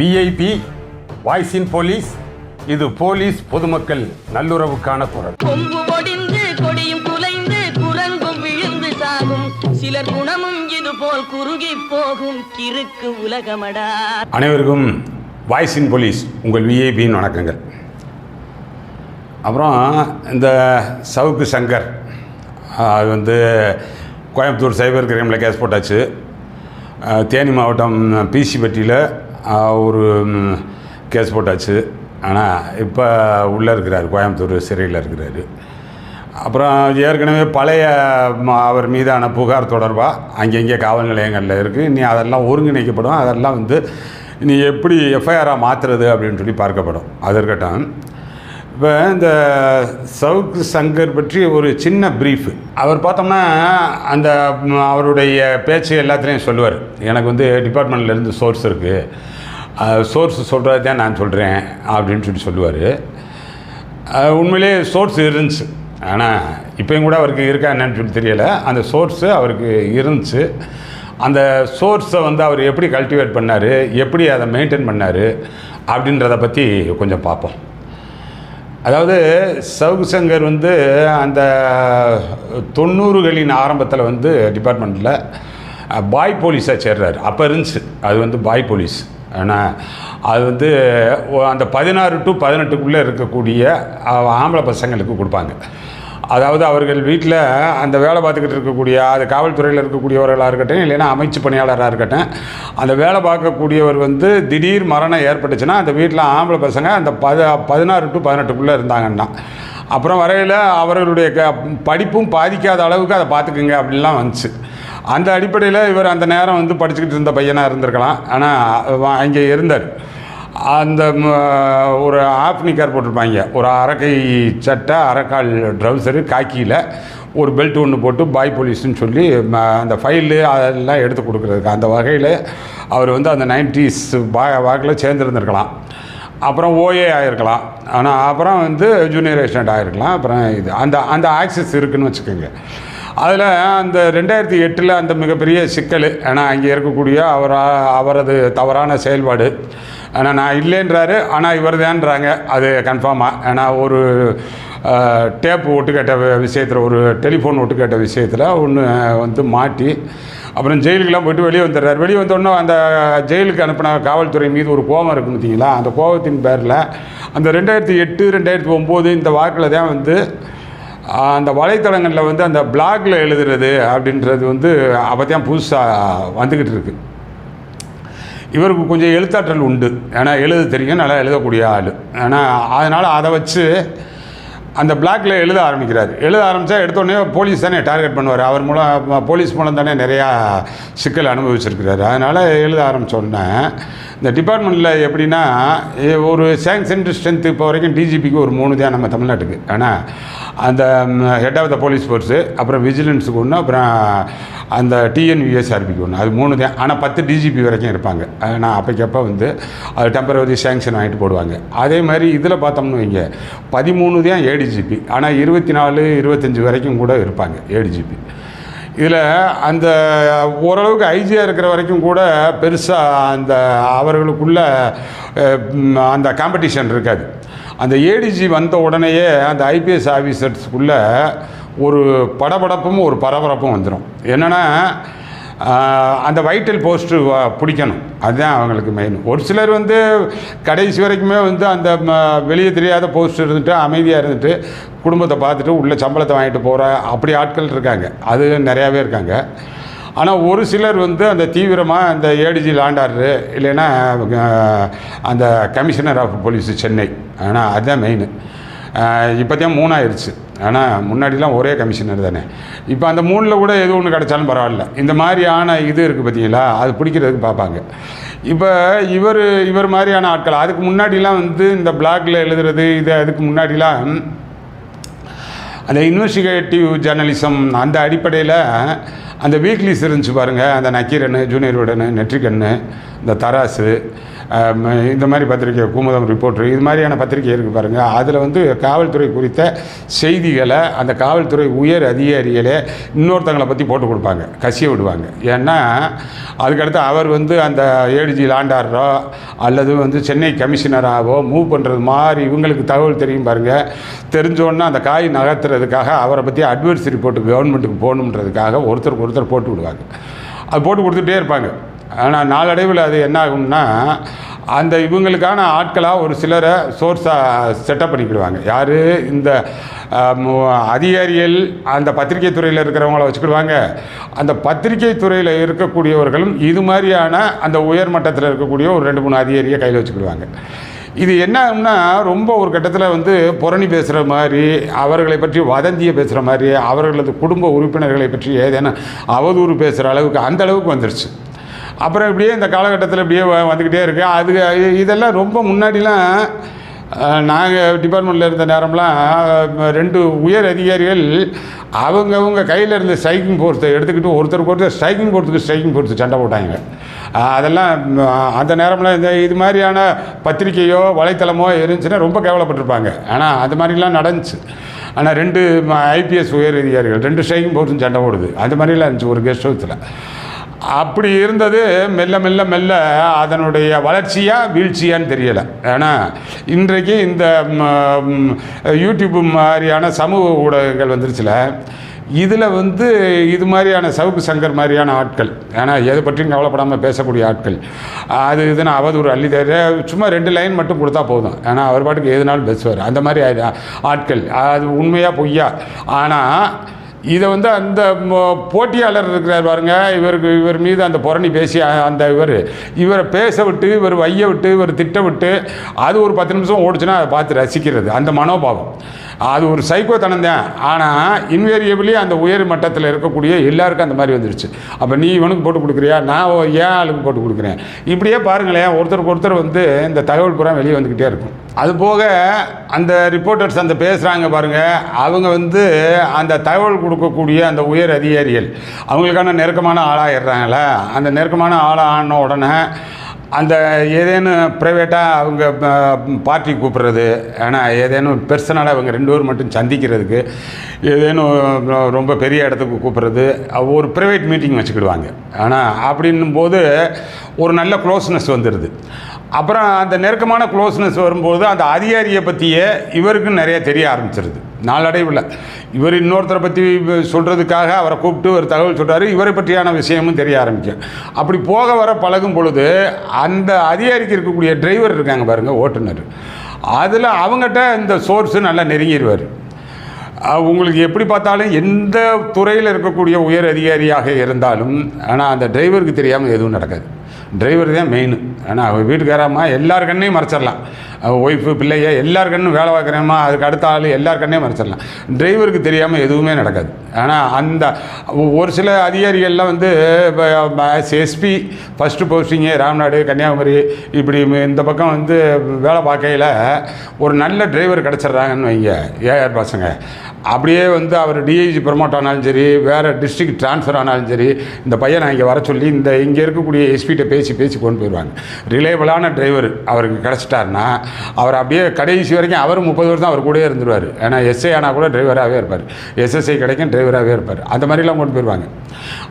VIP voice in police இது police பொதுமக்கள் நல்லுறவுக்கான குரல். கொம்பு ஒடிந்து கொடியும் குலைந்து குரங்கும் விழுந்து சாகும். சிலர் குணமும் இது போல் குறுகி போகும். கிறுக்கு உலகமடா. அனைவருக்கும் வாய்ஸ் இன் போலீஸ் உங்கள் விஐபியின் வணக்கங்கள். அப்புறம் இந்த சவுக்கு சங்கர் அது வந்து கோயம்புத்தூர் சைபர் கிரைமில் கேஸ் போட்டாச்சு. தேனி மாவட்டம் பிசிபட்டியில் ஒரு கேஸ் போட்டாச்சு. ஆனால் இப்போ உள்ளே இருக்கிறார் கோயம்புத்தூர் சிறையில் இருக்கிறார். அப்புறம் ஏற்கனவே பழைய அவர் மீதான புகார் தொடர்பாக அங்கங்கே காவல் நிலையங்களில் இருக்குது இனி அதெல்லாம் ஒருங்கிணைக்கப்படும். அதெல்லாம் வந்து நீ எப்படி எஃப்ஐஆராக மாற்றுறது அப்படின்னு சொல்லி பார்க்கப்படும். அதற்கட்டம் இப்போ இந்த சவுக்கு சங்கர் பற்றி ஒரு சின்ன ப்ரீஃப் அவர் பார்த்தோம்னா அந்த அவருடைய பேச்சு எல்லாத்துலேயும் சொல்லுவார். எனக்கு வந்து டிபார்ட்மெண்ட்லேருந்து சோர்ஸ் இருக்குது சோர்ஸ் சொல்கிறது தான் நான் சொல்கிறேன் அப்படின்னு சொல்லி சொல்லுவார். உண்மையிலேயே உண்மையிலே சோர்ஸ் இருந்துச்சு. ஆனால் இப்போயும் கூட அவருக்கு இருக்கா என்னன்னு சொல்லி தெரியலை. அந்த சோர்ஸு அவருக்கு இருந்துச்சு. அந்த சோர்ஸை வந்து அவர் எப்படி கல்டிவேட் பண்ணார்? எப்படி அதை மெயின்டைன் பண்ணார்? அப்படின்றத பற்றி கொஞ்சம் பார்ப்போம். அதாவது சவுக்கு சங்கர் வந்து அந்த தொண்ணூறுகளின் ஆரம்பத்தில் வந்து டிபார்ட்மெண்ட்டில் பாய் போலீஸாக சேர்றாரு. அப்போ இருந்துச்சு. அது வந்து பாய் போலீஸ். ஆனால் அது வந்து அந்த பதினாறு டு பதினெட்டுக்குள்ளே இருக்கக்கூடிய ஆம்பளை பசங்களுக்கு கொடுப்பாங்க. அதாவது அவர்கள் வீட்டில் அந்த வேலை பார்த்துக்கிட்டு இருக்கக்கூடிய அது காவல்துறையில் இருக்கக்கூடியவர்களாக இருக்கட்டும் இல்லைன்னா அமைச்சு பணியாளராக இருக்கட்டும் அந்த வேலை பார்க்கக்கூடியவர் வந்து திடீர் மரணம் ஏற்பட்டுச்சுன்னா அந்த வீட்டில் ஆம்பளை பசங்க அந்த பத பதினாறு டு பதினெட்டுக்குள்ளே இருந்தாங்கன்னா அப்புறம் வரையில் அவர்களுடைய க படிப்பும் பாதிக்காத அளவுக்கு அதை பார்த்துக்குங்க அப்படின்லாம் வந்துச்சு. அந்த அடிப்படையில் இவர் அந்த நேரம் வந்து படிச்சுக்கிட்டு இருந்த பையனாக இருந்திருக்கலாம். ஆனால் அங்கே இருந்தார். அந்த ஒரு ஆப்னிக்கார் போட்டிருப்பாங்க. ஒரு அரக்கை சட்டை அரைக்கால் ட்ரௌசரு காக்கியில் ஒரு பெல்ட் ஒன்று போட்டு பாய் போலீஸ்னு சொல்லி அந்த ஃபைலு அதெல்லாம் எடுத்து கொடுக்குறதுக்கு. அந்த வகையில் அவர் வந்து அந்த நைன்டிஸ் பாய் வாக்கில் சேர்ந்துருந்துருக்கலாம். அப்புறம் ஓஏ ஆகிருக்கலாம் ஆனால் அப்புறம் வந்து ஜூனியர் அசிஸ்டண்ட் ஆகிருக்கலாம் அப்புறம் இது அந்த அந்த ஆக்சஸ் இருக்குன்னு வச்சுக்கோங்க. அதில் அந்த ரெண்டாயிரத்தி எட்டில் அந்த மிகப்பெரிய சிக்கல் ஏன்னா அங்கே இருக்கக்கூடிய அவர் அவரது தவறான செயல்பாடு ஆனால் நான் இல்லைன்றாரு ஆனால் இவர் தான்றாங்க அது கன்ஃபார்மாக ஏன்னா ஒரு டேப் ஒட்டு கேட்ட விஷயத்தில் ஒரு டெலிஃபோன் ஒட்டு கேட்ட விஷயத்தில் ஒன்று வந்து மாட்டி அப்புறம் ஜெயிலுக்கெல்லாம் போயிட்டு வெளியே வந்துடுறாரு. வெளியே வந்தோடனே அந்த ஜெயிலுக்கு அனுப்பின காவல்துறை மீது ஒரு கோபம் இருக்குன்னு பார்த்தீங்களா? அந்த கோபத்தின் பேரில் அந்த ரெண்டாயிரத்தி எட்டு ரெண்டாயிரத்தி ஒம்போது இந்த வாக்கில் தான் வந்து அந்த வலைத்தளங்களில் வந்து அந்த பிளாக்ல எழுதுறது அப்படின்றது வந்து அப்போ தான் புதுசாக வந்துக்கிட்டு இருக்குது இவருக்கு கொஞ்சம் எழுத்தாற்றல் உண்டு. ஏன்னா எழுத தெரியும் நல்லா எழுதக்கூடிய ஆள். ஏன்னா அதனால் அதை வச்சு அந்த பிளாக்ல எழுத ஆரம்பிக்கிறார். எழுத ஆரம்பித்தா எடுத்தோடனே போலீஸ் தானே டார்கெட் பண்ணுவார். அவர் மூலம் போலீஸ் மூலம் தானே நிறையா சிக்கல் அனுபவிச்சிருக்கிறாரு. அதனால் எழுத ஆரம்பிச்ச இந்த டிபார்ட்மெண்ட்டில் எப்படின்னா ஒரு சேங்ஷன் ஸ்ட்ரென்த்து இப்போ வரைக்கும் டிஜிபிக்கு ஒரு மூணு தான் நம்ம தமிழ்நாட்டுக்கு. ஆனால் அந்த head of the police force அப்புறம் விஜிலன்ஸுக்கு ஒன்று அப்புறம் அந்த டிஎன்விஎஸ்ஆர்பிக்கு ஒன்று அது மூணு தான். ஆனால் பத்து டிஜிபி வரைக்கும் இருப்பாங்க. ஆனால் அப்போக்கப்போ வந்து அது டெம்பரவரி சேங்ஷன் ஆகிட்டு போடுவாங்க. அதே மாதிரி இதில் பார்த்தோம்னு வைங்க பதிமூணு தான் ஏடிஜிபி ஆனால் இருபத்தி நாலு இருபத்தஞ்சி வரைக்கும் கூட இருப்பாங்க ஏடிஜிபி இதில் அந்த ஓரளவுக்கு ஐஜியாக இருக்கிற வரைக்கும் கூட பெருசாக அந்த அவர்களுக்குள்ள அந்த காம்படிஷன் இருக்காது. அந்த ஏடிஜி வந்த உடனேயே அந்த ஐபிஎஸ் ஆஃபீஸர்ஸ்க்குள்ளே ஒரு படபடப்பும் ஒரு பரபரப்பும் வந்துடும் என்னென்னா அந்த வைட்டல் போஸ்ட்டு பிடிக்கணும். அதுதான் அவங்களுக்கு மெயின் ஒரு சிலர் வந்து கடைசி வரைக்குமே வந்து அந்த ம- வெளியே தெரியாத போஸ்ட் இருந்துட்டு அமைதியாக இருந்துட்டு குடும்பத்தை பார்த்துட்டு உள்ள சம்பளத்தை வாங்கிட்டு போகிற அப்படி ஆட்கள் இருக்காங்க. அது நிறையாவே இருக்காங்க. ஆனால் ஒரு சிலர் வந்து அந்த தீவிரமாக அந்த ஏடிஜி லாண்டாரு இல்லைன்னா அந்த கமிஷனர் ஆஃப் போலீஸ் சென்னை. ஆனால் அதுதான் மெயின் இப்போ தான் மூணாயிருச்சு. ஆனால் முன்னாடிலாம் ஒரே கமிஷனர் தானே. இப்போ அந்த மூணில் கூட எது ஒன்று கிடைச்சாலும் பரவாயில்ல. இந்த மாதிரியான இது இருக்குது பார்த்தீங்களா அது பிடிக்கிறதுக்கு பார்ப்பாங்க இப்போ இவர் இவர் மாதிரியான ஆட்கள் அதுக்கு முன்னாடிலாம் வந்து இந்த பிளாக்ல எழுதுறது இது அதுக்கு முன்னாடிலாம் அந்த இன்வெஸ்டிகேட்டிவ் ஜேர்னலிசம் அந்த அடிப்படையில் அந்த வீக்லிஸ் இருந்துச்சு பாருங்கள் அந்த நக்கீரன் ஜூனியர் உடனே நெற்றிக்கண்ணு இந்த தராசு இந்த மாதிரி பத்திரிக்கை குமுதம் ரிப்போர்ட்ரு இது மாதிரியான பத்திரிக்கை இருக்குது பாருங்கள் அதில் வந்து காவல்துறை குறித்த செய்திகளை அந்த காவல்துறை உயர் அதிகாரிகளே இன்னொருத்தங்களை பற்றி போட்டு கொடுப்பாங்க கசிய விடுவாங்க. ஏன்னா அதுக்கடுத்து அவர் வந்து அந்த ஏடிஜி லாண்டாரோ அல்லது வந்து சென்னை கமிஷனராகவோ மூவ் பண்ணுறது மாதிரி இவங்களுக்கு தகவல் தெரியும் பாருங்கள் தெரிஞ்சோன்னா அந்த காய் நகர்த்துறதுக்காக அவரை பற்றி அட்வைஸ் ரிப்போர்ட்டு கவர்மெண்ட்டுக்கு போகணுன்றதுக்காக ஒருத்தருக்கு ஒருத்தர் போட்டு விடுவாங்க. அது போட்டு கொடுத்துட்டே இருப்பாங்க. ஆனால் நாளடைவில் அது என்ன ஆகும்னா அந்த இவங்களுக்கான ஆட்களாக ஒரு சிலரை சோர்ஸாக செட்டப் பண்ணிக்கிடுவாங்க. யார்? இந்த அதிகாரிகள் அந்த பத்திரிகை துறையில் இருக்கிறவங்கள வச்சுக்கிடுவாங்க. அந்த பத்திரிகை துறையில் இருக்கக்கூடியவர்களும் இது மாதிரியான அந்த உயர் மட்டத்தில் இருக்கக்கூடிய ஒரு ரெண்டு மூணு அதிகாரியை கையில் வச்சுக்கிடுவாங்க. இது என்ன ஆகும்னா ரொம்ப ஒரு கட்டத்தில் வந்து புரணி பேசுகிற மாதிரி அவர்களை பற்றி வதந்தியை பேசுகிற மாதிரி அவர்களது குடும்ப உறுப்பினர்களை பற்றி ஏதேனும் அவதூறு பேசுகிற அளவுக்கு அந்த அளவுக்கு வந்துருச்சு. அப்புறம் இப்படியே இந்த காலகட்டத்தில் இப்படியே வந்துக்கிட்டே இருக்குது அது இதெல்லாம் ரொம்ப முன்னாடிலாம் நாங்கள் டிபார்ட்மெண்ட்டில் இருந்த நேரம்லாம் ரெண்டு உயர் அதிகாரிகள் அவங்கவுங்க கையில் இருந்த ஸ்ட்ரைக்கிங் ஃபோர்ஸை எடுத்துக்கிட்டு ஒருத்தருக்கு ஒருத்தர் ஸ்ட்ரைக்கிங் ஃபோர்ஸுக்கு ஸ்ட்ரைக்கிங் ஃபோர்ஸுக்கு சண்டை போட்டாங்க. அதெல்லாம் அந்த நேரம்லாம் இந்த இது மாதிரியான பத்திரிக்கையோ வலைத்தளமோ இருந்துச்சுன்னா ரொம்ப கேவலப்பட்டிருப்பாங்க. ஆனால் அது மாதிரிலாம் நடந்துச்சு. ஆனால் ரெண்டு ஐபிஎஸ் உயர் அதிகாரிகள் ரெண்டு ஸ்ட்ரைக்கிங் ஃபோர்ஸும் சண்டை போடுது. அந்த மாதிரிலாம் இருந்துச்சு ஒரு கெஸ்ட் ஹவுஸில். அப்படி இருந்தது மெல்ல மெல்ல மெல்ல அதனுடைய வளர்ச்சியாக வீழ்ச்சியான்னு தெரியலை. ஏன்னா இன்றைக்கு இந்த யூடியூப் மாதிரியான சமூக ஊடகங்கள் வந்துருச்சுல இதில் வந்து இது மாதிரியான சவுக்கு சங்கர் மாதிரியான ஆட்கள் ஏன்னா எதை பற்றியும் கவலைப்படாமல் பேசக்கூடிய ஆட்கள் அது இதுன்னு அவதூறு அள்ளி தர சும்மா ரெண்டு லைன் மட்டும் கொடுத்தா போதும். ஏன்னா அவர் பாட்டுக்கு எதுனாலும் பேசுவார். அந்த மாதிரி ஆட்கள் அது உண்மையாக பொய்யா? ஆனால் இதை வந்து அந்த போட்டியாளர் இருக்கிறார் பாருங்க. இவருக்கு இவர் மீது அந்த புரணி பேசி அந்த இவர் இவரை பேச விட்டு இவர் வைய விட்டு இவர் திட்ட விட்டு அது ஒரு பத்து நிமிஷம் ஓடிச்சுன்னா அதை பார்த்து ரசிக்கிறது. அந்த மனோபாவம். அது ஒரு சைக்கோத்தனம் தான். ஆனால் இன்வேரியபிளி அந்த உயர் மட்டத்தில் இருக்கக்கூடிய எல்லாருக்கும் அந்த மாதிரி வந்துருச்சு. அப்போ நீ இவனுக்கு போட்டு கொடுக்குறியா? நான் ஓ- ஏன் ஆளுக்கு போட்டு கொடுக்குறேன்? இப்படியே பாருங்களேன் ஒருத்தருக்கு ஒருத்தர் வந்து இந்த தகவல் புறம் வெளியே வந்துக்கிட்டே இருக்கும். அது போக அந்த ரிப்போர்ட்டர்ஸ் அந்த பேசுகிறாங்க பாருங்கள் அவங்க வந்து அந்த தகவல் கொடுக்கக்கூடிய அந்த உயர் அதிகாரிகள் அவங்களுக்கான நெருக்கமான ஆளாகிடுறாங்களே அந்த நெருக்கமான ஆளான உடனே அந்த ஏதேனும் ப்ரைவேட்டாக அவங்க பார்ட்டி கூப்பிட்றது ஏன்னா ஏதேனும் பெர்சனலாக அவங்க ரெண்டு பேரும் மட்டும் சந்திக்கிறதுக்கு ஏதேனும் ரொம்ப பெரிய இடத்துக்கு கூப்பிட்றது ஒரு ப்ரைவேட் மீட்டிங் வச்சுக்கிடுவாங்க. ஆனால் அப்படின்னும் போது ஒரு நல்ல க்ளோஸ்னஸ் வந்துடுது அப்புறம் அந்த நெருக்கமான க்ளோஸ்னஸ் வரும்போது அந்த அதிகாரியை பற்றியே இவருக்கும் நிறைய தெரிய ஆரம்பிச்சிருது. நாளடைவில். இவர் இன்னொருத்தரை பற்றி சொல்கிறதுக்காக அவரை கூப்பிட்டு ஒரு தகவல் சொல்கிறாரு இவரை பற்றியான விஷயமும் தெரிய ஆரம்பிக்கும். அப்படி போக வர பழகும் பொழுது அந்த அதிகாரிக்கு இருக்கக்கூடிய டிரைவர் இருக்காங்க பாருங்கள் ஓட்டுநர். அதில் அவங்ககிட்ட இந்த சோர்ஸு நல்லா நெருங்கிடுவார் உங்களுக்கு எப்படி பார்த்தாலும் எந்த துறையில் இருக்கக்கூடிய உயர் அதிகாரியாக இருந்தாலும் ஆனால் அந்த டிரைவருக்கு தெரியாமல் எதுவும் நடக்காது. டிரைவர் தான் மெயின் ஏன்னா அவள் வீட்டுக்காரம்மா எல்லார் கண்ணையும் மறைச்சிடலாம். ஒய்ஃபு பிள்ளைய எல்லார் கண்ணும் வேலை பார்க்குறேம்மா அதுக்கு அடுத்த ஆள் எல்லார் கண்ணையும் மறைச்சிடலாம். டிரைவருக்கு தெரியாமல் எதுவுமே நடக்காது. ஆனால் அந்த ஒரு சில அதிகாரிகள்லாம் வந்து இப்போ SP first posting Ramnad Kanyakumari இப்படி இந்த பக்கம் வந்து வேலை பார்க்கையில் ஒரு நல்ல டிரைவர் கிடச்சிட்றாங்கன்னு வைங்க. ஏஆர் பசங்க அப்படியே வந்து அவர் டிஐஜி ப்ரமோட் ஆனாலும் சரி வேறு டிஸ்ட்ரிக்ட் ட்ரான்ஸ்ஃபர் ஆனாலும் சரி இந்த பையனை இங்கே வர சொல்லி இந்த இங்கே இருக்கக்கூடிய எஸ்பிகிட்ட பேசி பேசி கொண்டு போயிடுவாங்க ரிலேபிளான டிரைவர் அவருக்கு கிடச்சிட்டாருன்னா அவர் அப்படியே கடைசி வரைக்கும் அவர் முப்பது வருஷம் அவர் கூடயே இருந்துருவார். ஏன்னா எஸ்ஐ ஆனால் கூட டிரைவராகவே இருப்பார். எஸ்எஸ்ஐ கிடைக்கும் டிரைவராகவே இருப்பார். அந்த மாதிரிலாம் கொண்டு போயிடுவாங்க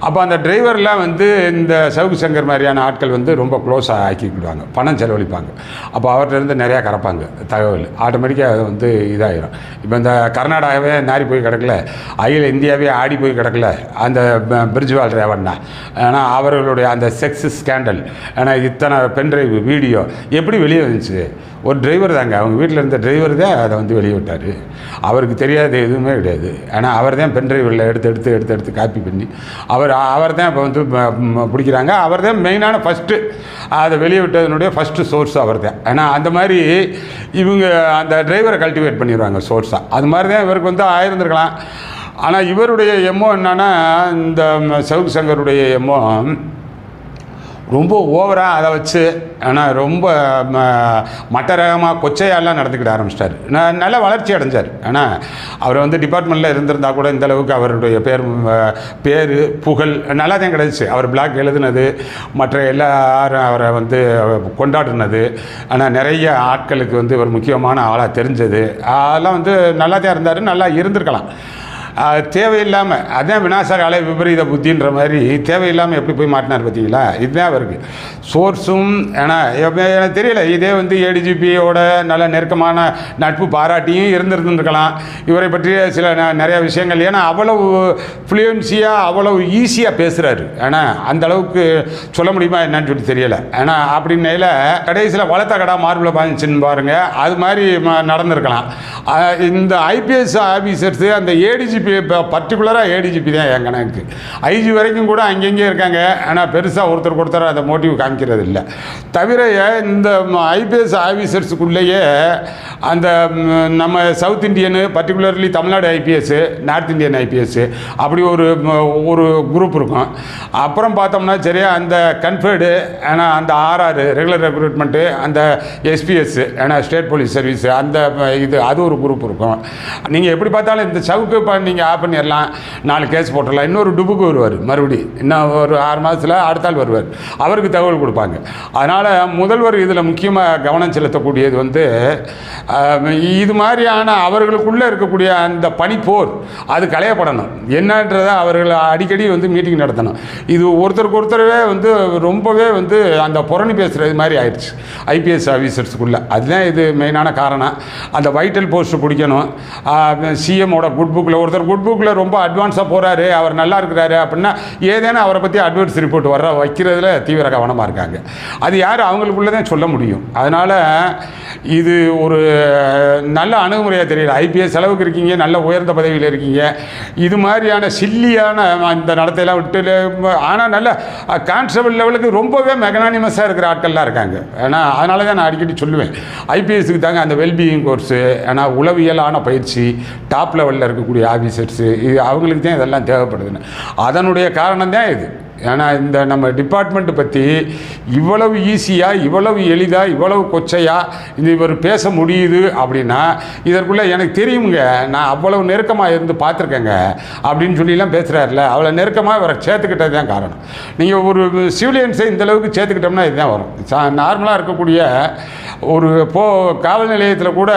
அப்போ அந்த டிரைவர்லாம் வந்து இந்த சவுக்கு சங்கர் மாதிரியான ஆட்கள் வந்து ரொம்ப க்ளோஸாக ஆக்கிக்கிடுவாங்க. பணம் செலவழிப்பாங்க. அப்போ அவர்கிட்ட இருந்து நிறையா கறப்பாங்க தகவல். ஆட்டோமேட்டிக்காக அது வந்து இதாகிடும் இப்போ இந்த கர்நாடகாவே நாரி போய் கிடக்கல. அகில இந்தியாவே ஆடி போய் கிடக்கல. அந்த பிரிஜ்வால் ரேவண்ணா. ஏன்னா அவர்களுடைய அந்த செக்ஸ் ஸ்கேண்டல் ஏன்னா இத்தனை பென் டிரைவ் வீடியோ எப்படி வெளியே வந்துச்சு? ஒரு டிரைவர் தாங்க. அவங்க வீட்டில் இருந்த டிரைவர் தான் அதை வந்து வெளியே விட்டார் அவருக்கு தெரியாத எதுவுமே கிடையாது. ஆனால் அவர் தான் பென்ட்ரைவில் எடுத்து எடுத்து எடுத்து எடுத்து காப்பி பண்ணி அவர் அவர் தான் இப்போ வந்து பிடிக்கிறாங்க. அவர் தான் மெயினான ஃபஸ்ட்டு அதை வெளியே விட்டதனுடைய ஃபஸ்ட்டு சோர்ஸ் அவர் தான். ஏன்னா அந்த மாதிரி இவங்க அந்த டிரைவரை கல்டிவேட் பண்ணிடுவாங்க சோர்ஸாக அது மாதிரி தான் இவருக்கு வந்து ஆயிருந்திருக்கலாம். ஆனால் இவருடைய எம்மோ என்னன்னா இந்த சவுக் சங்கருடைய எம்மோ ரொம்ப ஓவராக அதை வச்சு ஆனால் ரொம்ப ம, ரகமாக கொச்சையாலாம் நடந்துக்கிட ஆரம்பிச்சிட்டார். நான் நல்ல வளர்ச்சி அடைஞ்சார். ஆனால் அவர் வந்து டிபார்ட்மெண்ட்டில் இருந்திருந்தா கூட இந்த அளவுக்கு அவருடைய பேர் பேர் புகழ் நல்லா தான் கிடச்சி. அவர் பிளாக் எழுதுனது மற்ற எல்லாரும் அவரை வந்து கொண்டாடினது. ஆனால் நிறைய ஆட்களுக்கு வந்து ஒரு முக்கியமான ஆளாக தெரிஞ்சது. அதெல்லாம் வந்து நல்லா தான் இருந்தார் நல்லா இருந்திருக்கலாம். தேவையில்லாமல் அதான் வினாசார அலை விபரீத புத்தின்ற மாதிரி தேவையில்லாமல் எப்படி போய் மாட்டினார் பார்த்தீங்களா? இதுதான் அவருக்கு. சோர்ஸும் ஏன்னா எனக்கு தெரியல இதே வந்து ஏடிஜிபியோட நல்ல நெருக்கமான நட்பு பாராட்டியும் இருந்திருந்துருக்கலாம். இவரை பற்றிய சில ந- நிறைய விஷயங்கள். ஏன்னா அவ்வளவு ஃப்ளூயன்சியாக அவ்வளவு ஈஸியாக பேசுகிறாரு ஏன்னா அந்த அளவுக்கு சொல்ல முடியுமா என்னன்னு சொல்லி தெரியல. ஏன்னா அப்படின்னையில் கடைசியில் வளர்த்த கடா மார்பில் பாஞ்சின்னு பாருங்கள் அது மாதிரி ம- நடந்திருக்கலாம். இந்த ஐபிஎஸ் ஆஃபீஸர்ஸு அந்த ஏடிஜிபி இப்போ பர்டிகுலராக ஏடிஜிபி தான் என் கணக்கு. ஐஜி வரைக்கும் கூட அங்கங்கே இருக்காங்க. ஆனால் பெருசாக ஒருத்தர் ஒருத்தர் அந்த மோட்டிவ் காமிக்கிறது இல்லை தவிர இந்த ஐபிஎஸ் ஆஃபீஸர்ஸுக்குள்ளேயே அந்த நம்ம south Indian particularly Tamilnadu IPS north Indian IPS அப்படி ஒரு ஒரு குரூப் இருக்கும். அப்புறம் பார்த்தோம்னா சரியா அந்த கன்ஃபர்டு ஏன்னா அந்த ஆர்ஆர் ரெகுலர் ரெக்ரூட்மெண்ட்டு அந்த எஸ்பிஎஸ் ஏன்னா ஸ்டேட் போலீஸ் சர்வீஸ் அந்த இது அது ஒரு குரூப் இருக்கும். நீங்கள் எப்படி பார்த்தாலும் இந்த சவுக்கு பண்ணி நீங்கள் ஆஃப் பண்ணிடலாம் நாலு கேஸ் போட்டுடலாம் இன்னொரு டுபுக்கு வருவார் மறுபடி இன்னும் ஒரு ஆறு மாதத்தில் அடுத்த ஆள் வருவார். அவருக்கு தகவல் கொடுப்பாங்க. அதனால் முதல்வர் இதில் முக்கியமாக கவனம் செலுத்தக்கூடியது வந்து இது மாதிரியான அவர்களுக்குள்ளே இருக்கக்கூடிய அந்த பனிப்போர் அது களையப்படணும். என்னன்றதை அவர்கள் அடிக்கடி வந்து மீட்டிங் நடத்தணும். இது ஒருத்தருக்கு ஒருத்தரவே வந்து ரொம்பவே வந்து அந்த புறணி பேசுகிறது மாதிரி ஆயிடுச்சு. ஐபிஎஸ் ஆஃபீஸர்ஸுக்குள்ளே அதுதான் இது மெயினான காரணம். அந்த வைட்டல் போஸ்ட் பிடிக்கணும். சிஎம்மோட குட் புக்கில் ஒருத்தர் குட் புக்கில் ரொம்ப அட்வான்ஸாக போகிறாரு அவர் நல்லா இருக்கிறாரு அப்படின்னா ஏதேனும் அவரை பற்றி அட்வான்ஸ் ரிப்போர்ட் வர வைக்கிறதுல தீவிர கவனமாக இருக்காங்க. அது யார்? அவங்களுக்குள்ளே தான் சொல்ல முடியும். அதனால் இது ஒரு நல்ல அணுகுமுறையாக தெரியல. ஐபிஎஸ் செலவுக்கு இருக்கீங்க நல்ல உயர்ந்த பதவியில் இருக்கீங்க. இது மாதிரியான சில்லியான இந்த நடத்தையெல்லாம் விட்டு ஆனால் நல்ல கான்ஸ்டபிள் லெவலுக்கு ரொம்பவே மெகனானிமஸாக இருக்கிற ஆட்கள்லாம் இருக்காங்க. ஏன்னா அதனால தான் நான் அடிக்கடி சொல்லுவேன். ஐபிஎஸ்க்கு தாங்க அந்த வெல்பீயிங் கோர்ஸு ஏன்னா உளவியலான பயிற்சி டாப் லெவலில் இருக்கக்கூடிய ஆஃபீஸர்ஸு இது அவங்களுக்கு தான் இதெல்லாம் தேவைப்படுதுன்னு. அதனுடைய காரணம் தான் இது. ஏன்னா இந்த நம்ம டிபார்ட்மெண்ட்டை பற்றி இவ்வளவு ஈஸியாக இவ்வளவு எளிதாக இவ்வளவு கொச்சையாக இந்த இவர் பேச முடியுது அப்படின்னா இதற்குள்ளே எனக்கு தெரியுங்க நான் அவ்வளவு நெருக்கமாக இருந்து பார்த்துருக்கேங்க அப்படின்னு சொல்லிலாம் பேசுகிறாருல அவ்வளோ நெருக்கமாக இவரை சேர்த்துக்கிட்டது தான் காரணம். நீங்கள் ஒரு சிவிலியன்ஸை இந்தளவுக்கு சேர்த்துக்கிட்டோம்னா இதுதான் வரும். நார்மலாக இருக்கக்கூடிய ஒரு போ காவல் நிலையத்தில் கூட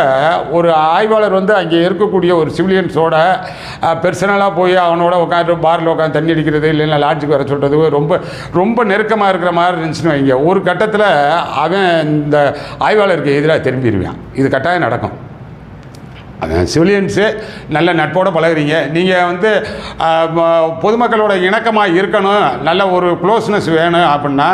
ஒரு ஆய்வாளர் வந்து அங்கே இருக்கக்கூடிய ஒரு சிவிலியன்ஸோட பெர்சனலாக போய் அவனோட உட்காந்து பாரில் உட்காந்து தண்ணி அடிக்கிறது இல்லைன்னா லாட்ஜுக்கு வர சொல்கிறது ரொம்ப ரொம்ப நெருக்கமாக இருக்கிற மாதிரி இருந்துச்சுன்னு வைங்க. ஒரு கட்டத்தில் அவன் இந்த ஆய்வாளருக்கு எதிராக திரும்பிடுவான் இது கட்டாயம் நடக்கும். அதான் சிவிலியன்ஸு நல்ல நட்போடு பழகுறீங்க. நீங்கள் வந்து பொதுமக்களோட இணக்கமாக இருக்கணும் நல்ல ஒரு க்ளோஸ்னஸ் வேணும் அப்படின்னா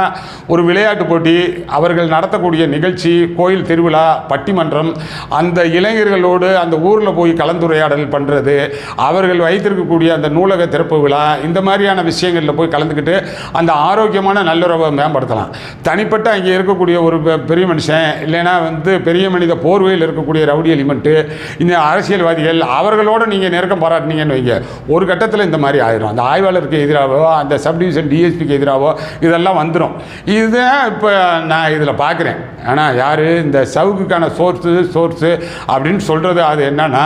ஒரு விளையாட்டு போட்டி அவர்கள் நடத்தக்கூடிய நிகழ்ச்சி கோயில் திருவிழா பட்டிமன்றம் அந்த இளைஞர்களோடு அந்த ஊரில் போய் கலந்துரையாடல் பண்ணுறது அவர்கள் வைத்திருக்கக்கூடிய அந்த நூலக திறப்பு விழா இந்த மாதிரியான விஷயங்களில் போய் கலந்துக்கிட்டு அந்த ஆரோக்கியமான நல்லுறவை மேம்படுத்தலாம். தனிப்பட்ட அங்கே இருக்கக்கூடிய ஒரு பெ- பெரிய மனுஷன் இல்லைன்னா வந்து பெரிய மனித போர்வையில் இருக்கக்கூடிய ரவுடி எலிமெண்ட்டு இந்த அரசியல்வாதிகள் அவர்களோட நீங்கள் நெருக்கம் பாராட்டினீங்கன்னு வைங்க. ஒரு கட்டத்தில் இந்த மாதிரி ஆயிரும். அந்த ஆய்வாளருக்கு எதிராகவோ அந்த சப்டிவிஷன் டிஎஸ்பிக்கு எதிராகவோ இதெல்லாம் வந்துடும் இதுதான் இப்போ நான் இதில் பார்க்குறேன் ஆனால் யார்? இந்த சவுக்குக்கான சோர்ஸு சோர்ஸு அப்படின்னு சொல்கிறது அது என்னன்னா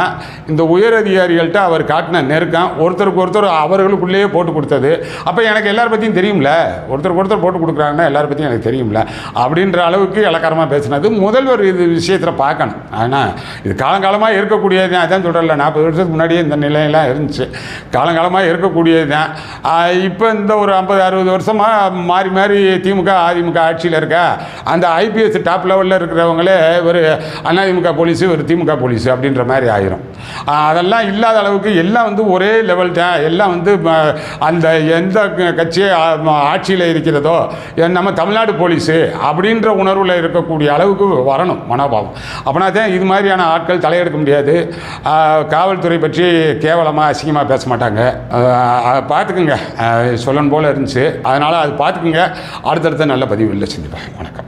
இந்த உயர் அதிகாரிகள்கிட்ட அவர் காட்டின நெருக்கம் ஒருத்தருக்கு ஒருத்தர் அவர்களுக்குள்ளேயே போட்டு கொடுத்தது. அப்போ எனக்கு எல்லார் பற்றியும் தெரியும்ல? ஒருத்தருக்கு ஒருத்தர் போட்டு கொடுக்குறாங்கன்னா எல்லாரை பற்றியும் எனக்கு தெரியும்ல? அப்படின்ற அளவுக்கு இலக்காரமாக பேசினது. முதல்வர் இது விஷயத்தில் பார்க்கணும். ஆனால் இது காலங்காலமாக இருக்கக்கூடியது தான் அதான் சொல்கிறல நாற்பது வருஷத்துக்கு முன்னாடியே இந்த நிலையெல்லாம் இருந்துச்சு. காலங்காலமாக இருக்கக்கூடியது தான் இப்போ இந்த ஒரு ஐம்பது அறுபது வருஷமாக மாறி மாறி திமுக அதிமுக ஆட்சியில் இருக்கா? அந்த ஐபிஎஸ் டாப் லெவலில் இருக்கிறவங்களே ஒரு அதிமுக போலீஸு ஒரு திமுக போலீஸு அப்படின்ற மாதிரி ஆயிரும். அதெல்லாம் இல்லாத அளவுக்கு எல்லாம் வந்து ஒரே லெவல் தான். எல்லாம் வந்து அந்த எந்த கட்சி ஆட்சியில் இருக்கிறதோ நம்ம தமிழ்நாடு போலீஸு அப்படின்ற உணர்வில் இருக்கக்கூடிய அளவுக்கு வரணும் மனோபாவம். அப்படின்னா தான் இது மாதிரியான ஆட்கள் தலையெடுக்க முடியாது. கிடையாது. காவல்துறை பற்றி கேவலமாக அசிங்கமாக பேச மாட்டாங்க. பார்த்துக்குங்க. சொல்லணும் போல் இருந்துச்சு. அதனால் அது பார்த்துக்குங்க. அடுத்தடுத்த நல்ல பதிவு இல்லை செஞ்சுப்பேன் வணக்கம்.